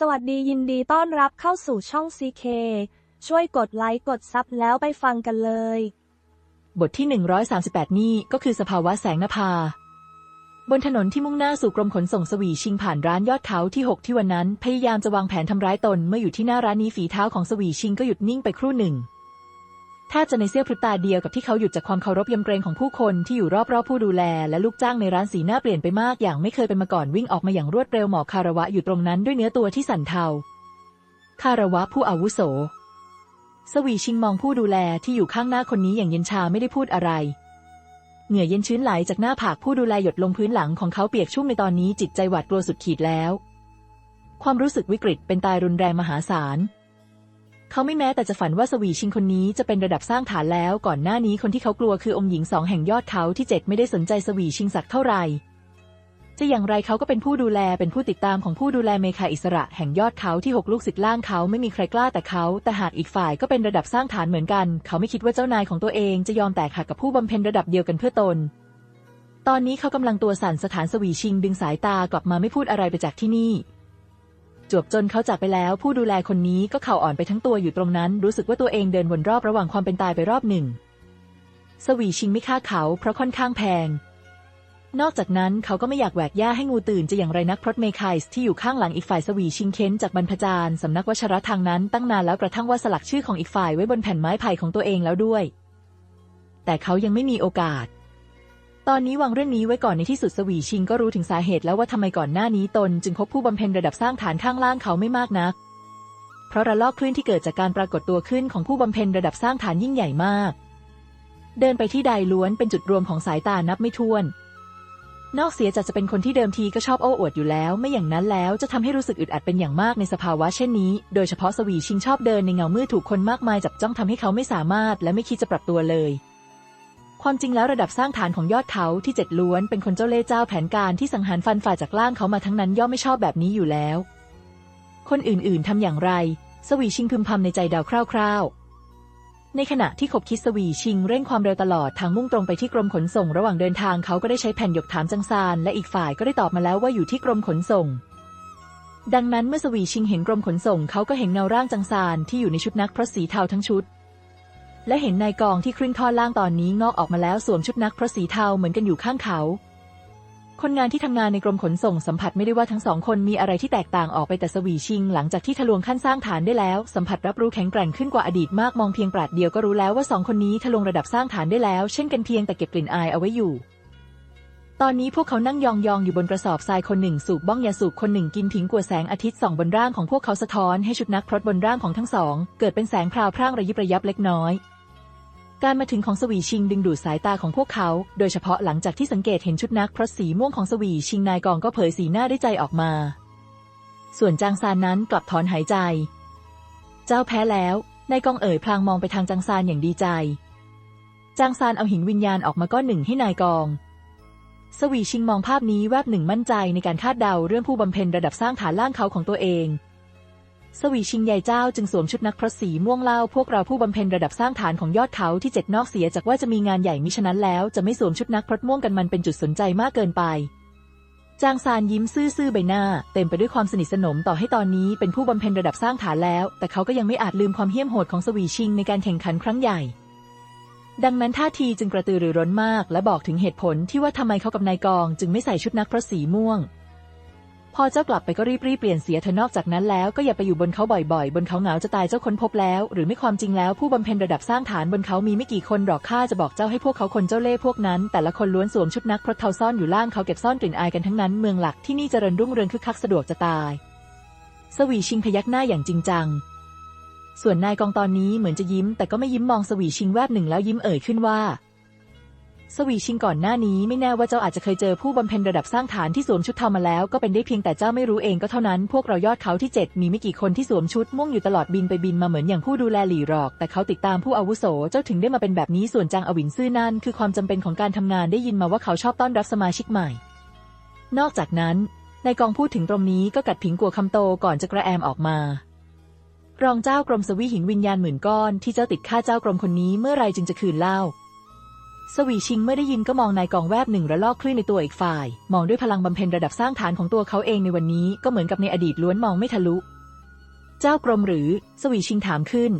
สวัสดียินดีต้อนรับเข้าสู่ช่อง CK ช่วยกดไลค์กดซับแล้วไปฟังกันเลย บทที่ 138 นี่ก็คือสภาวะแสงนภา บนถนนที่มุ่งหน้าสู่กรมขนส่งสวีชิงผ่านร้านยอดเขาที่ 6 ที่วันนั้น พยายามจะวางแผนทำร้ายตนเมื่ออยู่ที่หน้าร้านนี้ฝีเท้าของสวีชิงก็หยุดนิ่งไปครู่หนึ่ง แทบจะในเสี้ยวพริบตาเดียวกับที่เขาหยุดจากความเคารพยำเกรงของผู้คนที่อยู่รอบๆผู้ดูแล และลูกจ้างในร้านสีหน้าเปลี่ยนไปมากอย่างไม่เคยเป็นมาก่อนวิ่งออกมาอย่างรวดเร็วหมอคาระวะอยู่ตรงนั้นด้วยเนื้อตัวที่สั่นเทา คาระวะผู้อาวุโส สวีชิงมองผู้ดูแลที่อยู่ข้างหน้าคนนี้อย่างเย็นชาไม่ได้พูดอะไร เหงื่อเย็นชื้นไหลจากหน้าผากผู้ดูแลหยดลงพื้นหลังของเขาเปียกชุ่มในตอนนี้จิตใจหวาดกลัวสุดขีดแล้ว ความรู้สึกวิกฤตเป็นตายรุนแรงมหาศาล เขาไม่แม้แต่จะฝันว่าสวีชิงคนนี้จะเป็นระดับสร้างฐานแล้ว ก่อนหน้านี้คนที่เขากลัวคือองค์หญิงสองแห่งยอดเขาที่เจ็ดไม่ได้สนใจสวีชิงสักเท่าไหร่จะอย่างไรเขาก็เป็นผู้ดูแลเป็นผู้ติดตามของผู้ดูแลเมคาอิสระแห่งยอดเขาที่หกลูกศิษย์ล่างเขาไม่มีใครกล้าแต่เขา แต่หากอีกฝ่ายก็เป็นระดับสร้างฐานเหมือนกัน เขาไม่คิดว่าเจ้านายของตัวเองจะยอมแตกหักกับผู้บำเพ็ญระดับเดียวกันเพื่อตน ตอนนี้เขากำลังตัวสั่นสถานสวีชิงดึงสายตากลับมาไม่พูดอะไรไปจากที่นี่ จวบจนเขาจากไปแล้ว ผู้ดูแลคนนี้ก็เข่าอ่อนไปทั้งตัวอยู่ตรงนั้น รู้สึกว่าตัวเองเดินวนรอบระหว่างความเป็นตายไปรอบหนึ่ง สวีชิงไม่ฆ่าเขาเพราะค่อนข้างแพง นอกจากนั้นเขาก็ไม่อยากแหวกหญ้าให้งูตื่นจะอย่างไรนักพรตเมคายส์ที่อยู่ข้างหลังอีกฝ่ายสวีชิงเค้นจากบรรพจารย์สำนักวชรทางนั้นตั้งนานแล้วกระทั่งว่าสลักชื่อของอีกฝ่ายไว้บนแผ่นไม้ไผ่ของตัวเองแล้วด้วย แต่เขายังไม่มีโอกาส ตอนนี้วางเรื่องนี้ไว้ก่อนในที่สุดสวีชิงก็รู้ถึงสาเหตุแล้วว่าทำไมก่อนหน้านี้ตน จึงพบผู้บำเพ็ญระดับสร้างฐานข้างล่างเขาไม่มากนัก เพราะระลอกคลื่นที่เกิดจากการปรากฏตัวขึ้นของผู้บำเพ็ญระดับสร้างฐานยิ่งใหญ่มาก เดินไปที่ใดล้วนเป็นจุดรวมของสายตานับไม่ถ้วน นอกเสียจากจะเป็นคนที่เดิมทีก็ชอบโอ้อวดอยู่แล้ว ไม่อย่างนั้นแล้วจะทำให้รู้สึกอึดอัดเป็นอย่างมากในสภาวะเช่นนี้ โดยเฉพาะสวีชิงชอบเดินในเงามืดถูกคนมากมายจับจ้องทำให้เขาไม่สามารถ และไม่คิดจะปรับตัวเลย ความจริงแล้วระดับสร้างฐานของยอดเขาที่เจ็ดล้วนเป็นคนเจ้าเล่ห์เจ้าแผนการที่สังหารฟันฝ่าจากล่างเขามาทั้งนั้นย่อมไม่ชอบแบบนี้อยู่แล้ว คนอื่นๆทำอย่างไร สวีชิงพึมพำในใจเดาคร่าวๆ ในขณะที่ขบคิดสวีชิงเร่งความเร็วตลอดทางมุ่งตรงไปที่กรมขนส่ง ระหว่างเดินทางเขาก็ได้ใช้แผ่นหยกถามจังซานและอีกฝ่ายก็ได้ตอบมาแล้วว่าอยู่ที่กรมขนส่ง ดังนั้นเมื่อสวีชิงเห็นกรมขนส่ง เขาก็เห็นเงาร่างจังซานที่อยู่ในชุดนักพรตสีเทาทั้งชุด และเห็นนายกองที่ครึ่งท่อนล่างตอนนี้งอกออกมาแล้วสวมชุดนักพรตสีเทาเหมือนกันอยู่ข้างเขา คนงานที่ทำงานในกรมขนส่งสัมผัสไม่ได้ว่าทั้งสองคนมีอะไรที่แตกต่างออกไปแต่สวีชิง หลังจากที่ทะลวงขั้นสร้างฐานได้แล้ว สัมผัสรับรู้แข็งแกร่งขึ้นกว่าอดีตมากมองเพียงปราดเดียวก็รู้แล้วว่าสองคนนี้ทะลวงระดับสร้างฐานได้แล้ว เช่นกันเพียงแต่เก็บกลิ่นอายเอาไว้อยู่ตอนนี้พวกเขานั่งยองๆอยู่บนกระสอบทรายคนหนึ่งสูบบ้องยาสูบคนหนึ่งกินผิงกัวแสงอาทิตย์ส่องบนร่างของพวกเขาสะท้อนให้ชุดนักพรตบนร่างของทั้งสอง เกิดเป็นแสงพราวพร่างระยิบระยับเล็กน้อย การมาถึงของสวีชิงดึงดูดสายตาของพวกเขา โดยเฉพาะหลังจากที่สังเกตเห็นชุดนักพรตสีม่วงของสวีชิงนายกองก็เผยสีหน้าได้ใจออกมา ส่วนจางซานนั้นกลับถอนหายใจ เจ้าแพ้แล้ว นายกองเอ๋ยพลางมองไปทางจางซานอย่างดีใจ จางซานเอาหินวิญญาณออกมาก้อนหนึ่งให้นายกอง สวีชิงมองภาพนี้แวบหนึ่งมั่นใจในการคาดเดาเรื่องผู้บำเพ็ญระดับสร้างฐานล่างเขาของตัวเอง สวีชิงใหญ่เจ้าจึงสวมชุดนักพรตสีม่วงเล่าพวกเราผู้บำเพ็ญระดับสร้างฐานของยอดเขาที่เจ็ดนอกเสียจากว่าจะมีงานใหญ่มิฉะนั้นแล้ว จะไม่สวมชุดนักพรตม่วงกันมันเป็นจุดสนใจมากเกินไป จางซานยิ้มซื่อๆใบหน้า เต็มไปด้วยความสนิทสนมต่อให้ตอนนี้เป็นผู้บำเพ็ญระดับสร้างฐานแล้ว แต่เขาก็ยังไม่อาจลืมความเหี้ยมโหดของสวีชิงในการแข่งขันครั้งใหญ่ ดังนั้นท่าทีจึงกระตือรือร้นมาก และบอกถึงเหตุผลที่ว่าทำไมเขากับนายกอง จึงไม่ใส่ชุดนักพรตสีม่วง พอเจ้ากลับไปก็รีบรีบเปลี่ยนเสียเธอนอกจากนั้นแล้วก็อย่าไปอยู่บนเขาบ่อยๆ บนเขาเหงาจะตายเจ้าค้นพบแล้ว หรือไม่ความจริงแล้วผู้บำเพ็ญระดับสร้างฐานบนเขามีไม่กี่คนหรอกข้าจะบอกเจ้าให้พวกเขาคนเจ้าเล่ห์พวกนั้น แต่ละคนล้วนสวมชุดนักพรตเทาซ่อนอยู่ล่างเขาเก็บซ่อนกลิ่นอายกันทั้งนั้นเมืองหลักที่นี่เจริญรุ่งเรืองคึกคักสะดวกจะตาย สวีชิงพยักหน้าอย่างจริงจัง ส่วนนายกองตอนนี้เหมือนจะยิ้ม แต่ก็ไม่ยิ้มมองสวีชิงแวบหนึ่งแล้วยิ้มเอ่ยขึ้นว่า สวีชิงก่อนหน้านี้ไม่แน่ว่าเจ้าอาจจะเคยเจอผู้บำเพ็ญระดับสร้างฐานที่สวมชุดเทามาแล้วก็เป็นได้เพียงแต่เจ้าไม่รู้เองก็เท่านั้น พวกเรายอดเขาที่เจ็ดมีไม่กี่คนที่สวมชุดม่วงอยู่ตลอดบินไปบินมาเหมือนอย่างผู้ดูแลหลี่หรอก แต่เขาติดตามผู้อาวุโสเจ้าถึงได้มาเป็นแบบนี้ส่วนจางอวินซื่อนั่นคือความจำเป็นของการทำงานได้ยินมาว่าเขาชอบต้อนรับสมาชิกใหม่ นอกจากนั้นนายกองพูดถึงตรงนี้ก็กัดผิงกัวคำโตก่อนจะกระแอมออกมารองเจ้ากรมสวีหินวิญญาณหมื่นก้อนที่เจ้าติดค่าเจ้ากรมคนนี้เมื่อไรจึงจะคืนเล่า สวีชิงเมื่อได้ยินก็มองนายกองแวบหนึ่งระลอกคลื่นในตัวอีกฝ่าย มองด้วยพลังบำเพ็ญระดับสร้างฐานของตัวเขาเองในวันนี้ก็เหมือนกับในอดีตล้วนมองไม่ทะลุ เจ้ากรมหรือ สวีชิงถามขึ้น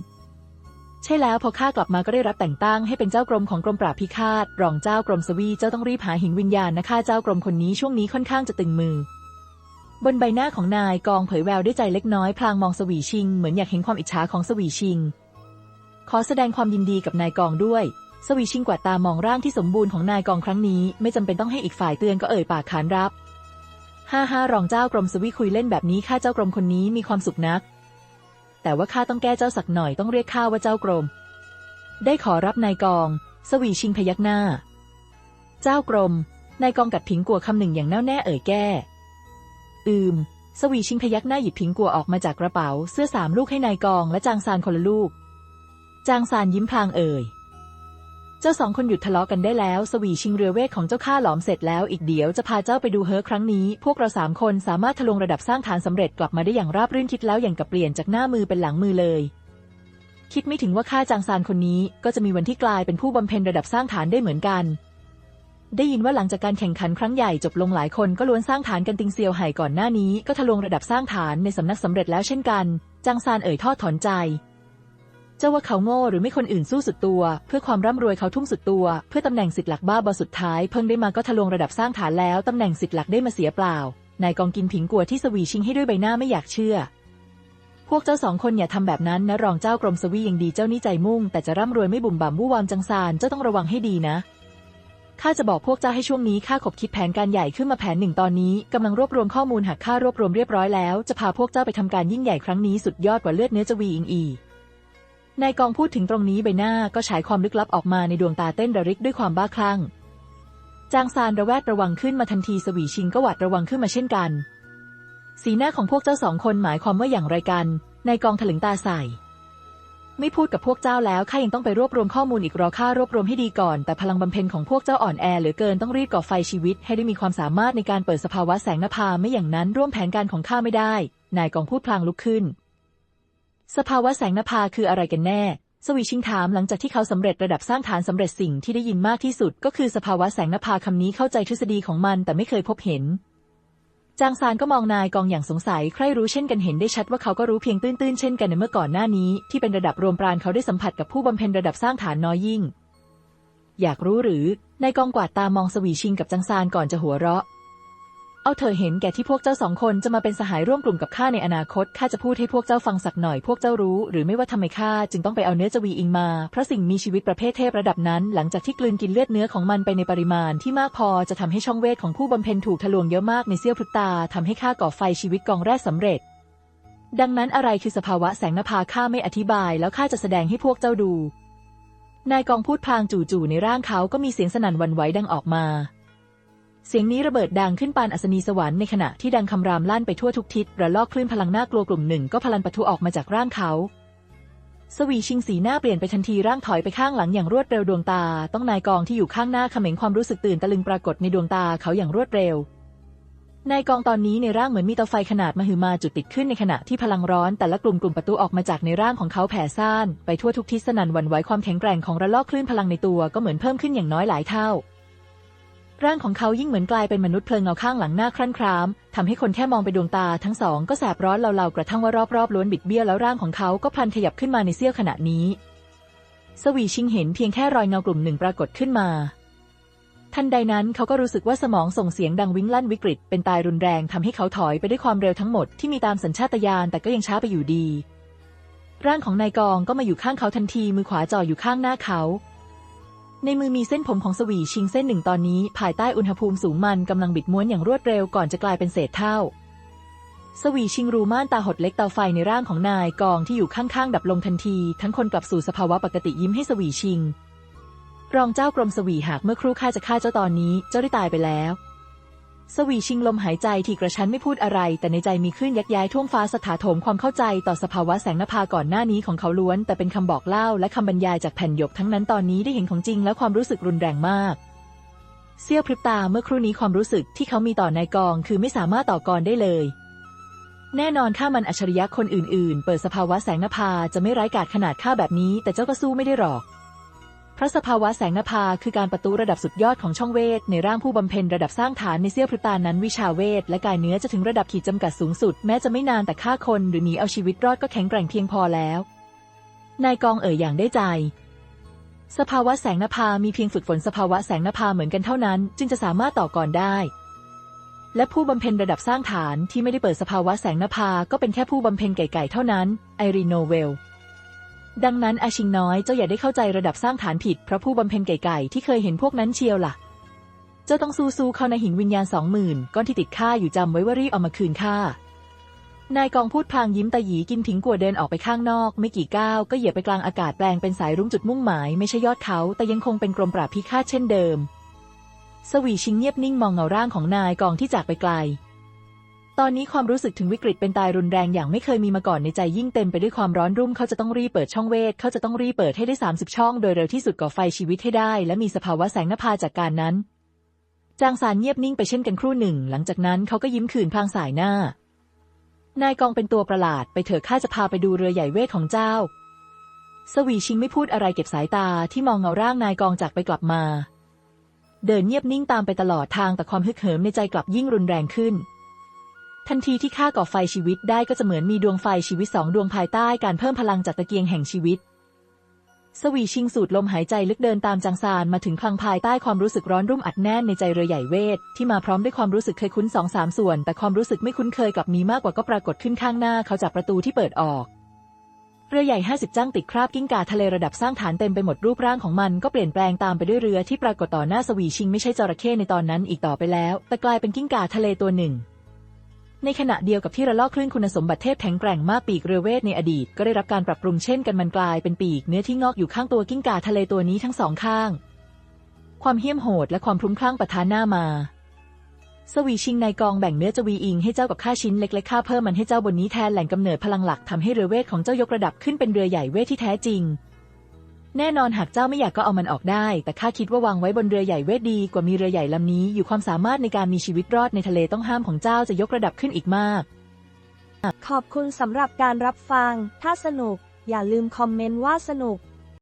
ใช่แล้วพอข้ากลับมาก็ได้รับแต่งตั้งให้เป็นเจ้ากรมของกรมปราบพิฆาตรองเจ้ากรมสวีเจ้าต้องรีบหาหินวิญญาณนะข้าเจ้ากรมคนนี้ช่วงนี้ค่อนข้างจะตึงมือ บนใบหน้าของนายกองเผยแววด้วยใจเล็กน้อยพลางมองสวีชิงเหมือนอยากเห็นความอิจฉาของสวีชิง ขอแสดงความยินดีกับนายกองด้วย สวีชิงกวาดตามองร่างที่สมบูรณ์ของนายกองครั้งนี้ ไม่จำเป็นต้องให้อีกฝ่ายเตือนก็เอ่ยปากขานรับห้าห้ารองเจ้ากรมสวีคุยเล่นแบบนี้ข้าเจ้ากรมคนนี้มีความสุขนัก แต่ว่าข้าต้องแก้เจ้าสักหน่อยต้องเรียกข้าว่าเจ้ากรม ได้ขอรับนายกอง สวีชิงพยักหน้า เจ้ากรมนายกองกัดผิงกัวคำหนึ่งอย่างแน่วแน่เอ่ยแก้ อืม สวีชิงพยักหน้าหยิบผิงกัวออกมาจากกระเป๋า เสื้อสามลูกให้นายกองและจางซานคนละลูก จางซานยิ้มพลางเอ่ย จ้าสองคนหยุดทะเลาะกันได้แล้ว สวีชิงเรือเวทของเจ้าข้าหลอมเสร็จแล้วอีกเดี๋ยวจะพาเจ้าไปดูเฮอครั้งนี้ พวกเราสามคนสามารถทะลวงระดับสร้างฐานสำเร็จกลับมาได้อย่างราบรื่นคิดแล้วอย่างกับเปลี่ยนจากหน้ามือเป็นหลังมือเลย คิดไม่ถึงว่าข้าจางซานคนนี้ ก็จะมีวันที่กลายเป็นผู้บำเพ็ญระดับสร้างฐานได้เหมือนกัน ได้ยินว่าหลังจากการแข่งขันครั้งใหญ่จบลงหลายคนก็ล้วนสร้างฐานกันติงเซียวไห่ก่อนหน้านี้ ก็ทะลวงระดับสร้างฐานในสำนักสำเร็จแล้วเช่นกันจางซานเอ่ยทอดถอนใจ จ้าว่าเขาโง่หรือไม่คนอื่นสู้สุดตัว เพื่อความร่ำรวยเขาทุ่มสุดตัว เพื่อตำแหน่งสิทธิ์หลักบ้าบอสุดท้ายเพิ่งได้มาก็ทะลวงระดับสร้างฐานแล้วตำแหน่งสิทธิ์หลักได้มาเสียเปล่านายกองกินผิงกัวที่สวีชิงให้ด้วยใบหน้าไม่อยากเชื่อ พวกเจ้าสองคนอย่าทำแบบนั้นนะรองเจ้ากรมสวียังดีเจ้านี่ใจมุ่ง แต่จะร่ำรวยไม่บุ่มบ่ามวู่วามจังซานเจ้าต้องระวังให้ดีนะข้าจะบอกพวกเจ้าให้ช่วงนี้ข้าขบคิดแผนการใหญ่ขึ้นมาแผนหนึ่งตอนนี้กำลังรวบรวมข้อมูลหากข้ารวบรวมเรียบร้อยแล้ว จะพาพวกเจ้าไปทำการยิ่งใหญ่ครั้งนี้สุดยอดกว่าเลือดเนื้อจวีอิงอี นายกองพูดถึงตรงนี้ใบหน้าก็ฉายความลึกลับออกมาในดวงตาเต้นระริกด้วยความบ้าคลั่ง จางซานระแวดระวังขึ้นมาทันทีสวีชิงก็หวาดระวังขึ้นมาเช่นกัน สีหน้าของพวกเจ้าสองคนหมายความว่าอย่างไรกัน นายกองถลึงตาใส่ ไม่พูดกับพวกเจ้าแล้วข้ายังต้องไปรวบรวมข้อมูลอีกรอข้ารวบรวมให้ดีก่อน แต่พลังบำเพ็ญของพวกเจ้าอ่อนแอเหลือเกินต้องรีบก่อไฟชีวิต ให้ได้มีความสามารถในการเปิดสภาวะแสงนภาไม่อย่างนั้นร่วมแผนการของข้าไม่ได้ นายกองพูดพลางลุกขึ้น สภาวะแสงนภาคืออะไรกันแน่ สวีชิงถามหลังจากที่เขาสำเร็จระดับสร้างฐานสำเร็จสิ่งที่ได้ยินมากที่สุด ก็คือสภาวะแสงนภาคำนี้เข้าใจทฤษฎีของมันแต่ไม่เคยพบเห็น จางซานก็มองนายกองอย่างสงสัย ใครรู้เช่นกันเห็นได้ชัดว่าเขาก็รู้เพียงตื้นๆเช่นกันในเมื่อก่อนหน้านี้ ที่เป็นระดับรวมปราณเขาได้สัมผัสกับผู้บำเพ็ญระดับสร้างฐานน้อยยิ่ง อยากรู้หรือนายกองกวาดตามองสวีชิงกับจางซานก่อนจะหัวเราะ เอาเธอเห็นแก่ที่พวกเจ้าสองคนจะมาเป็นสหายร่วมกลุ่มกับข้าในอนาคตข้าจะพูดให้พวกเจ้าฟังสักหน่อยพวกเจ้ารู้ หรือไม่ว่าทำไมข้าจึงต้องไปเอาเนื้อจวีอิงมาเพราะสิ่งมีชีวิตประเภทเทพระดับนั้น หลังจากที่กลืนกินเลือดเนื้อของมันไปในปริมาณที่มากพอจะทำให้ช่องเวทของผู้บำเพ็ญถูกทะลวงเยอะมากในเสี้ยวพริบตาทำให้ข้าก่อไฟชีวิตกองแรกสำเร็จ ดังนั้นอะไรคือสภาวะแสงนภาข้าไม่อธิบาย แล้วข้าจะแสดงให้พวกเจ้าดูนายกองพูดพางจู่ๆในร่างเขาก็มีเสียงสนั่นวันไหวดังออกมา เสียงนี้ระเบิดดังขึ้นปานอัศนีสวรรค์ในขณะที่ดังคำรามลั่นไปทั่วทุกทิศระลอกคลื่นพลังน่ากลัวกลุ่มหนึ่งก็พลันปะทุออกมาจากร่างเขา สวีชิงสีหน้าเปลี่ยนไปทันทีร่างถอยไปข้างหลังอย่างรวดเร็วดวงตา ต้องนายกองที่อยู่ข้างหน้าเขม็งความรู้สึกตื่นตะลึงปรากฏในดวงตาเขาอย่างรวดเร็วนายกองตอนนี้ในร่างเหมือนมีเตาไฟขนาดมหึมาจุดติดขึ้นในขณะที่พลังร้อนแต่ละกลุ่มกลุ่มประตูออกมาจากในร่างของเขาแผ่ซ่าน ไปทั่วทุกทิศสนั่นหวั่นไหวความแข็งแกร่งของระลอกคลื่นพลังในตัวก็เหมือนเพิ่มขึ้นอย่างน้อยหลายเท่า ร่างของเขายิ่งเหมือนกลายเป็นมนุษย์เพลิงเงาข้างหลังหน้าครั่นครามทำให้คนแค่มองไปดวงตาทั้งสองก็แสบร้อนเล่าๆกระทั่งว่ารอบๆล้วนบิดเบี้ยวแล้วร่างของเขาก็พลันขยับขึ้นมาในเสี้ยวขณะนี้ สวีชิงเห็นเพียงแค่รอยเงากลุ่มหนึ่งปรากฏขึ้นมาทันใดนั้นเขาก็รู้สึกว่าสมองส่งเสียงดังวิงลั่นวิกฤต เป็นตายรุนแรงทำให้เขาถอยไปด้วยความเร็วทั้งหมดที่มีตามสัญชาตญาณแต่ก็ยังช้าไปอยู่ดี ร่างของนายกองก็มาอยู่ข้างเขาทันทีมือขวาจ่ออยู่ข้างหน้าเขา ในมือมีเส้นผมของสวีชิงเส้นหนึ่งตอนนี้ ภายใต้อุณหภูมิสูงมันกำลังบิดม้วนอย่างรวดเร็วก่อนจะกลายเป็นเศษเท่า สวีชิงรูม่านตาหดเล็กเตาไฟในร่างของนายกองที่อยู่ข้างๆ ดับลงทันที ทั้งคนกลับสู่สภาวะปกติยิ้มให้สวีชิง รองเจ้ากรมสวีหากเมื่อครู่ข้าจะฆ่าเจ้าตอนนี้ เจ้าได้ตายไปแล้ว สวีชิงลมหายใจที่กระชั้นไม่พูดอะไร แต่ในใจมีคลื่นยักย้ายท่วงฟ้าสถาโถมความเข้าใจต่อสภาวะแสงนภาก่อนหน้านี้ของเขาล้วน แต่เป็นคำบอกเล่าและคำบรรยายจากแผ่นหยกทั้งนั้นตอนนี้ได้เห็นของจริงและความรู้สึกรุนแรงมาก เสี้ยวพริบตาเมื่อครู่นี้ความรู้สึกที่เขามีต่อนายกอง คือไม่สามารถต่อกรได้เลย แน่นอนข้ามันอัจฉริยะคนอื่น ๆ เปิดสภาวะแสงนภาจะไม่ร้ายกาจขนาดข้าแบบนี้ แต่เจ้าก็สู้ไม่ได้หรอก พระสภาวะแสงนภาคือการประตูระดับสุดยอดของช่องเวท ในร่างผู้บำเพ็ญระดับสร้างฐานในเสี้ยวพริบตานั้นวิชาเวท และกายเนื้อจะถึงระดับขีดจำกัดสูงสุด แม้จะไม่นานแต่ฆ่าคนหรือหนีเอาชีวิตรอดก็แข็งแกร่งเพียงพอแล้ว นายกองเอ่ยอย่างได้ใจ สภาวะแสงนภามีเพียงฝึกฝนสภาวะแสงนภาเหมือนกันเท่านั้น จึงจะสามารถต่อกรได้และผู้บำเพ็ญระดับสร้างฐานที่ไม่ได้เปิดสภาวะแสงนภาก็เป็นแค่ผู้บำเพ็ญไก่ๆเท่านั้นไอรีโนเวล ดังนั้นอาชิงน้อยเจ้าอย่าได้เข้าใจระดับสร้างฐานผิดเพราะผู้บำเพ็ญไก่ๆที่เคยเห็นพวกนั้นเชียวล่ะ เจ้าต้องสู้สู้เข้าในหินวิญญาณสองหมื่นก้อนที่ติดข้าอยู่จำไว้ว่ารีบเอามาคืนข้านายกองพูดพลางยิ้มตาหยีกินถิงกัวเดินออกไปข้างนอก ไม่กี่ก้าวก็เหยียบไปกลางอากาศแปลงเป็นสายรุ้งจุดมุ่งหมาย ไม่ใช่ยอดเขา แต่ยังคงเป็นกรมปราบพิฆาตเช่นเดิม สวีชิงเงียบนิ่งมองเงาร่างของนายกองที่จากไปไกล ตอนนี้ความรู้สึกถึงวิกฤตเป็นตายรุนแรงอย่างไม่เคยมีมาก่อนในใจยิ่งเต็มไปด้วยความร้อนรุ่มเขาจะต้องรีบเปิดช่องเวทเขาจะต้องรีบเปิดให้ได้ 30 ช่อง โดยเร็วที่สุดก่อไฟชีวิตให้ได้ และมีสภาวะแสงนภาจากการนั้น จางซานเงียบนิ่งไปเช่นกันครู่หนึ่ง หลังจากนั้นเขาก็ยิ้มคืนพลางสายหน้า นายกองเป็นตัวประหลาด ไปเถอะข้าจะพาไปดูเรือใหญ่เวทของเจ้า สวีชิงไม่พูดอะไรเก็บสายตาที่มองเงาร่างนายกองจากไปกลับมา เดินเงียบนิ่งตามไปตลอดทางแต่ความฮึกเหิมในใจกลับยิ่งรุนแรงขึ้น ทันทีที่ข้าก่อไฟชีวิตได้ก็จะเหมือนมีดวงไฟชีวิตสองดวงภายใต้การเพิ่มพลังจากตะเกียงแห่งชีวิต สวีชิงสูดลมหายใจลึกเดินตามจางซานมาถึงคลังภายใต้ความรู้สึกร้อนรุ่มอัดแน่นในใจเรือใหญ่เวท ที่มาพร้อมด้วยความรู้สึกเคยคุ้นสองสามส่วน แต่ความรู้สึกไม่คุ้นเคยกับมีมากกว่าก็ปรากฏขึ้นข้างหน้าเขาจากประตูที่เปิดออกเรือใหญ่ห้าสิบจ้างติดคราบกิ้งก่าทะเลระดับสร้างฐานเต็มไปหมดรูปร่างของมันก็เปลี่ยนแปลงตามไปด้วยเรือที่ปรากฏต่อหน้าสวีชิงไม่ใช่จระเข้ในตอนนั้นอีกต่อไปแล้ว แต่กลายเป็นกิ้งก่าทะเลตัวหนึ่ง ในขณะเดียวกับที่ระลอกคลื่นคุณสมบัติเทพแข็งแกร่งมากปีกเรือเวทในอดีต ก็ได้รับการปรับปรุงเช่นกันมันกลายเป็นปีกเนื้อที่งอกอยู่ข้างตัวกิ้งก่าทะเลตัวนี้ทั้งสองข้าง ความเหี้ยมโหดและความพลุ้มคลั่งปะทะหน้ามา สวีชิงในกองแบ่งเนื้อจวีอิงให้เจ้ากับข้าชิ้นเล็กๆข้าเพิ่มมันให้เจ้าบนนี้แทนแหล่งกำเนิดพลังหลักทำให้เรือเวทของเจ้ายกระดับขึ้นเป็นเรือใหญ่เวทที่แท้จริง แน่นอนหากเจ้าไม่อยากก็เอามันออกได้ แต่ข้าคิดว่าวางไว้บนเรือใหญ่เวทดีกว่ามีเรือใหญ่ลำนี้ อยู่ความสามารถในการมีชีวิตรอดในทะเลต้องห้ามของเจ้าจะยกระดับขึ้นอีกมาก ขอบคุณสำหรับการรับฟัง ถ้าสนุก อย่าลืมคอมเมนต์ว่าสนุก